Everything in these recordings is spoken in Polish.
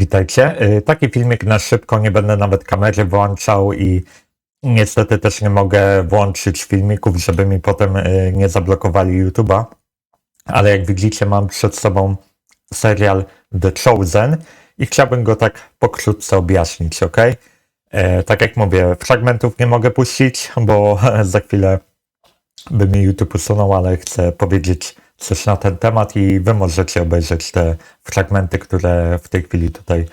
Witajcie. Y, Taki filmik na szybko, nie będę nawet kamery włączał i niestety też nie mogę włączyć filmików, żeby mi potem y, nie zablokowali YouTube'a. Ale jak widzicie, mam przed sobą serial The Chosen i chciałbym go tak pokrótce objaśnić, ok? E, tak jak mówię, fragmentów nie mogę puścić, bo za chwilę by mi YouTube usunął, ale chcę powiedzieć coś na ten temat i wy możecie obejrzeć te fragmenty, które w tej chwili tutaj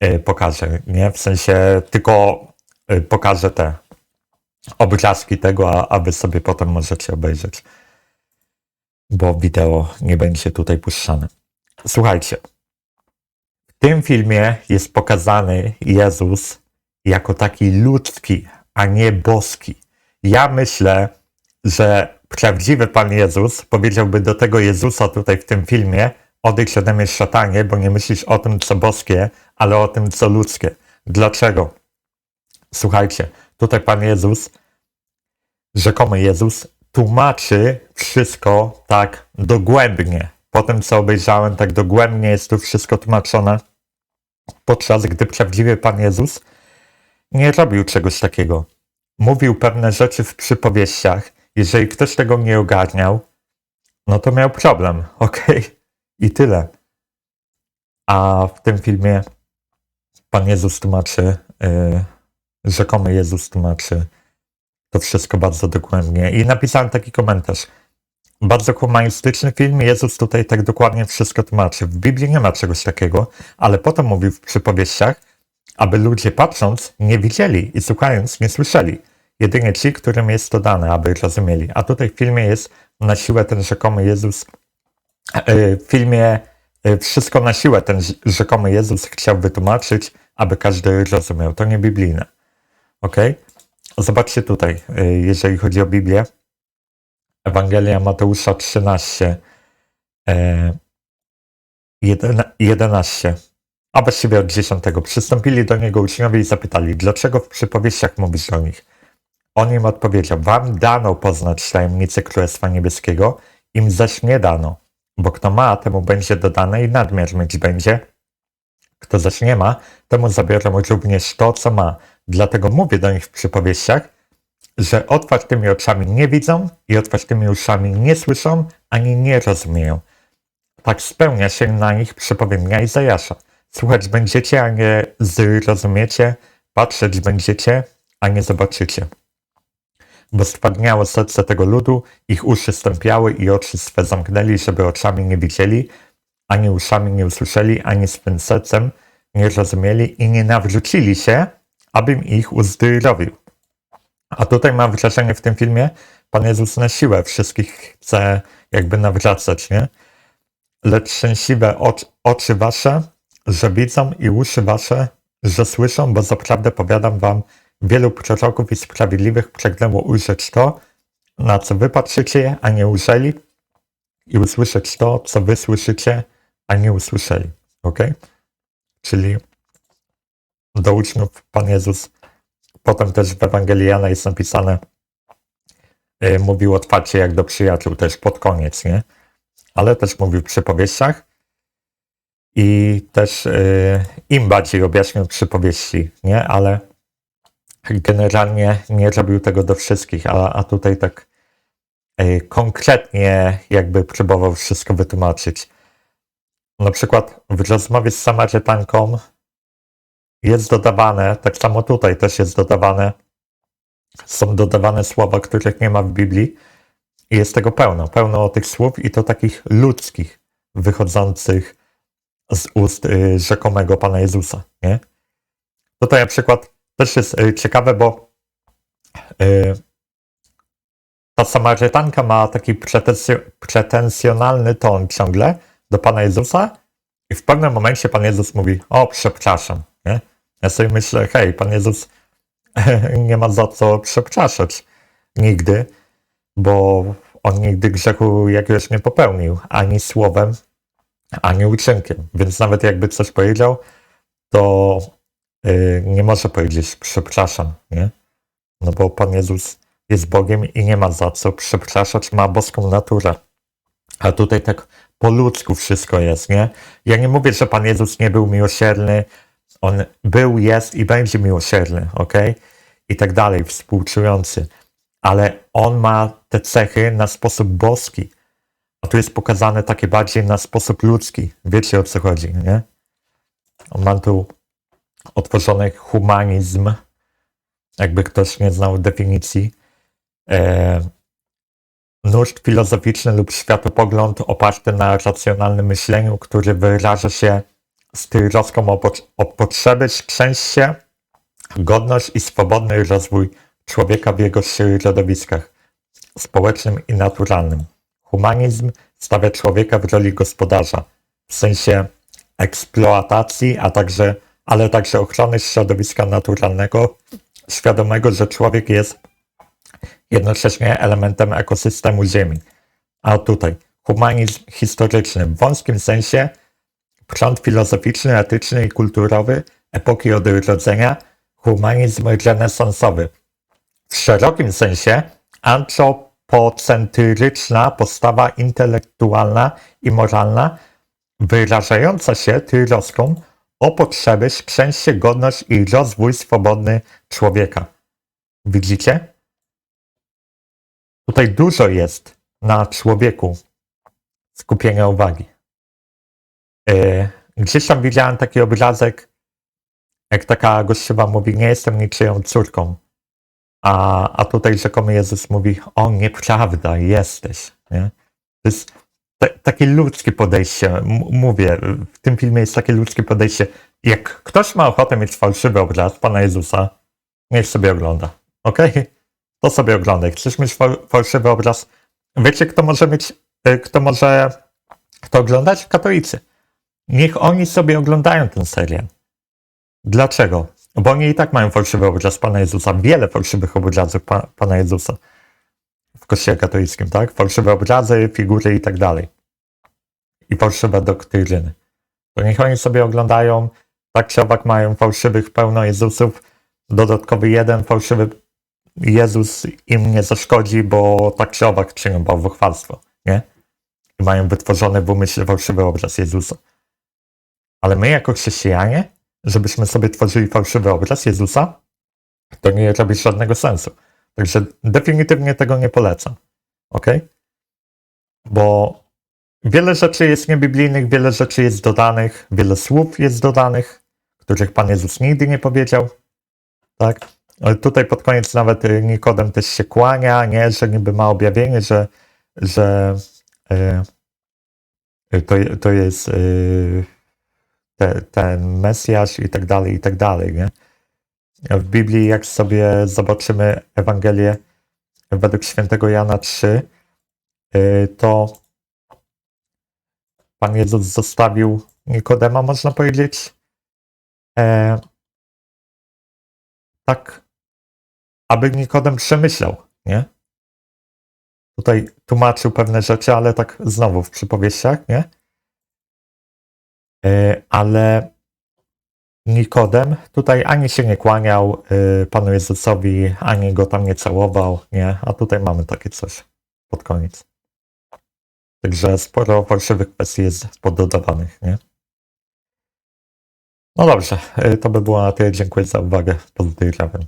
e, pokażę. Nie? W sensie tylko e, pokażę te obrazki tego, a, sobie potem możecie obejrzeć, bo wideo nie będzie tutaj puszczane. Słuchajcie, w tym filmie jest pokazany Jezus jako taki ludzki, a nie boski. Ja myślę, że prawdziwy Pan Jezus powiedziałby do tego Jezusa tutaj w tym filmie, odejdź ode mnie szatanie, bo nie myślisz o tym, co boskie, ale o tym, co ludzkie. Dlaczego? Słuchajcie, tutaj Pan Jezus, rzekomy Jezus, tłumaczy wszystko tak dogłębnie. Po tym, co obejrzałem, tak dogłębnie jest tu wszystko tłumaczone, podczas gdy prawdziwy Pan Jezus nie robił czegoś takiego. Mówił pewne rzeczy w przypowieściach. Jeżeli ktoś tego nie ogarniał, no to miał problem, ok? I tyle. A w tym filmie Pan Jezus tłumaczy, yy, rzekomy Jezus tłumaczy to wszystko bardzo dokładnie. I napisałem taki komentarz. Bardzo humanistyczny film, Jezus tutaj tak dokładnie wszystko tłumaczy. W Biblii nie ma czegoś takiego, ale potem mówił w przypowieściach, aby ludzie patrząc nie widzieli i słuchając nie słyszeli. Jedynie ci, którym jest to dane, aby rozumieli. A tutaj w filmie jest na siłę ten rzekomy Jezus. e, W filmie e, wszystko na siłę ten rzekomy Jezus chciał wytłumaczyć, aby każdy rozumiał. To nie biblijne. Ok? Zobaczcie tutaj, e, jeżeli chodzi o Biblię. Ewangelia Mateusza 13, e, jeden- 11, a właściwie od 10. Przystąpili do niego uczniowie i zapytali, dlaczego w przypowieściach mówisz do nich? On im odpowiedział, wam dano poznać tajemnicę Królestwa Niebieskiego, im zaś nie dano, bo kto ma, temu będzie dodane i nadmiar mieć będzie. Kto zaś nie ma, temu zabiorą również to, co ma. Dlatego mówię do nich w przypowieściach, że otwartymi oczami nie widzą i otwartymi uszami nie słyszą, ani nie rozumieją. Tak spełnia się na nich przypowieść Izajasza. Słuchać będziecie, a nie zrozumiecie, patrzeć będziecie, a nie zobaczycie. Bo stwardniało serce tego ludu, ich uszy stępiały i oczy swe zamknęli, żeby oczami nie widzieli, ani uszami nie usłyszeli, ani swym sercem nie rozumieli i nie nawrócili się, abym ich uzdrowił. A tutaj mam wrażenie w tym filmie, Pan Jezus na siłę wszystkich chce jakby nawracać, nie? Lecz szczęśliwe oczy, oczy wasze, że widzą i uszy wasze, że słyszą, bo zaprawdę powiadam wam, wielu proroków i sprawiedliwych pragnęło ujrzeć to, na co wy patrzycie, a nie ujrzeli, i usłyszeć to, co wy słyszycie, a nie usłyszeli. Ok? Czyli do uczniów Pan Jezus, potem też w Ewangelii Jana jest napisane, y, mówił otwarcie jak do przyjaciół, też pod koniec, nie? Ale też mówił w przypowieściach i też y, im bardziej objaśnił przypowieści, nie? Ale generalnie nie robił tego do wszystkich, a, a tutaj tak y, konkretnie jakby próbował wszystko wytłumaczyć. Na przykład w rozmowie z Samarytanką jest dodawane, tak samo tutaj też jest dodawane, są dodawane słowa, których nie ma w Biblii i jest tego pełno, pełno tych słów i to takich ludzkich, wychodzących z ust y, rzekomego Pana Jezusa, nie? Tutaj na przykład też jest y, ciekawe, bo y, ta Samarytanka ma taki pretensjo- pretensjonalny ton ciągle do Pana Jezusa i w pewnym momencie Pan Jezus mówi, o przepraszam, nie? Ja sobie myślę, hej, Pan Jezus nie ma za co przepraszać nigdy, bo on nigdy grzechu jakiegoś nie popełnił, ani słowem, ani uczynkiem. Więc nawet jakby coś powiedział, to nie może powiedzieć przepraszam, nie? No bo Pan Jezus jest Bogiem i nie ma za co przepraszać, ma boską naturę. A tutaj tak po ludzku wszystko jest, nie? Ja nie mówię, że Pan Jezus nie był miłosierny, On był, jest i będzie miłosierny, ok? I tak dalej, współczujący. Ale On ma te cechy na sposób boski. A tu jest pokazane takie bardziej na sposób ludzki. Wiecie o co chodzi, nie? On ma tu otworzony humanizm, jakby ktoś nie znał definicji. E, nurt filozoficzny lub światopogląd oparty na racjonalnym myśleniu, który wyraża się z troską o, po- o potrzeby, szczęście, godność i swobodny rozwój człowieka w jego środowiskach społecznym i naturalnym. Humanizm stawia człowieka w roli gospodarza, w sensie eksploatacji, a także, ale także ochrony środowiska naturalnego, świadomego, że człowiek jest jednocześnie elementem ekosystemu Ziemi. A tutaj humanizm historyczny w wąskim sensie, prąd filozoficzny, etyczny i kulturowy epoki odrodzenia, humanizm renesansowy. W szerokim sensie antropocentryczna postawa intelektualna i moralna, wyrażająca się troską o potrzeby, szczęście, godność i rozwój swobodny człowieka. Widzicie? Tutaj dużo jest na człowieku skupienia uwagi. Yy, gdzieś tam widziałem taki obrazek, jak taka gościowa mówi, nie jestem niczyją córką. A, a tutaj rzekomy Jezus mówi, o nieprawda, jesteś. Nie? To jest takie ludzkie podejście. Mówię, w tym filmie jest takie ludzkie podejście. Jak ktoś ma ochotę mieć fałszywy obraz Pana Jezusa, niech sobie ogląda. Ok? To sobie oglądaj. Chcesz mieć fa- fałszywy obraz? Wiecie, kto może mieć, y, kto może to oglądać? Katolicy. Niech oni sobie oglądają ten serial. Dlaczego? Bo oni i tak mają fałszywy obraz Pana Jezusa. Wiele fałszywych obrazów pa, Pana Jezusa w Kościele katolickim, tak? Fałszywe obrazy, figury i tak dalej. I fałszywe doktryny. To niech oni sobie oglądają, tak czy owak mają fałszywych pełno Jezusów. Dodatkowy jeden fałszywy Jezus im nie zaszkodzi, bo tak czy owak czynią bałwochwalstwo, nie? I mają wytworzony w umyśle fałszywy obraz Jezusa. Ale my jako chrześcijanie, żebyśmy sobie tworzyli fałszywy obraz Jezusa, to nie robi żadnego sensu. Także definitywnie tego nie polecam. Ok? Bo wiele rzeczy jest niebiblijnych, wiele rzeczy jest dodanych, wiele słów jest dodanych, których Pan Jezus nigdy nie powiedział. Tak? Ale tutaj pod koniec nawet y, Nikodem też się kłania, nie? że niby ma objawienie, że, że y, y, to, to jest y, te, ten Mesjasz i tak dalej, i tak dalej. Nie? W Biblii, jak sobie zobaczymy Ewangelię według świętego Jana 3, y, to Pan Jezus zostawił Nikodema, można powiedzieć, e, tak, aby Nikodem przemyślał, nie? Tutaj tłumaczył pewne rzeczy, ale tak znowu w przypowieściach, nie? E, ale Nikodem tutaj ani się nie kłaniał y, Panu Jezusowi, ani go tam nie całował, nie? A tutaj mamy takie coś pod koniec. Także sporo fałszywych kwestii jest poddodawanych, nie? No dobrze, y, to by było na tyle. Dziękuję za uwagę. Pozdrawiam.